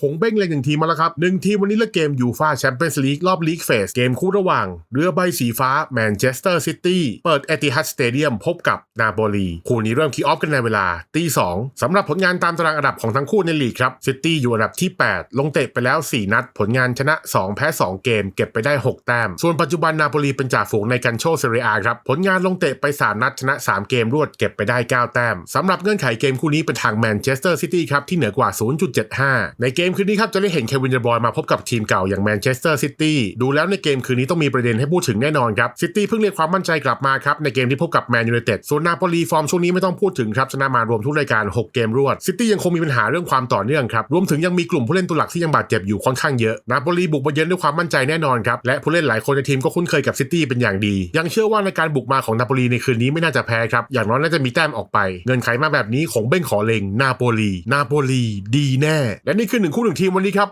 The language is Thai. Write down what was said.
หงเบ้งเลยหนึ่งทีมมาแล้วครับหนึ่งทีมวันนี้เลือกเกมยูฟาแชมเปี้ยนส์ลีกรอบลีกเฟสเกมคู่ระหว่าง เรือใบสีฟ้าแมนเชสเตอร์ซิตี้เปิดเอติฮัดสเตเดียมพบกับนาโปลีคู่นี้เริ่มคิกออฟกันในเวลาตีสองสำหรับผลงานตามตารางอันดับของทั้งคู่ในลีกครับซิตี้อยู่อันดับที่ 8 ลงเตะไปแล้ว 4 นัด ผลงานชนะ 2 แพ้ 2 เกม เก็บไปได้ 6 แต้ม ส่วนปัจจุบันนาโปลีเป็นจ่าฝูงในกันโชเซเรียครับ ผลงานลงเตะไป 3 นัดชนะ 3 เกมรวดเก็บไปได้ 9 แต้มสำหรับเงื่อนไขเกมคู่นี้เป็นทางแมนเชสเตอร์ซิตี้ครับที่เหนือกว่า 0.75 ในเกมมคืนนี้ครับจะได้เห็นเควินเดอร์บอยมาพบกับทีมเก่าอย่างแมนเชสเตอร์ซิตี้ดูแล้วในเกมคืนนี้ต้องมีประเด็นให้พูดถึงแน่นอนครับซิตี้เพิ่งเรียกความมั่นใจกลับมาครับในเกมที่พบกับแมนยูไนเต็ดส่วนนาโปลีฟอร์มช่วงนี้ไม่ต้องพูดถึงครับชนะมารวมทุกรายการ 6 เกมรวดซิตี้ยังคงมีปัญหาเรื่องความต่อเนื่องครับรวมถึงยังมีกลุ่มผู้เล่นตัวหลักที่ยังบาดเจ็บอยู่ค่อนข้างเยอะนาโปลีบุกมาเยือนด้วยความมั่นใจแน่นอนครับและผู้เล่นหลายคนในทีมก็คุ้นเคยกับซิตี้เป็นอย่างดี ยังเชื่อว่าในการบุกมาของนาโปลีในคืนนี้ไม่น่าจะแพ้ครับอย่างน้อยน่าจะมีแต้มออกไป เงินไขมาแบบนี้ของเบ้งขอเลงนาโปลีนาโปลีดีแน่ และนี่คือหนึ่งคู่หนึ่งทีมวันนี้ครับ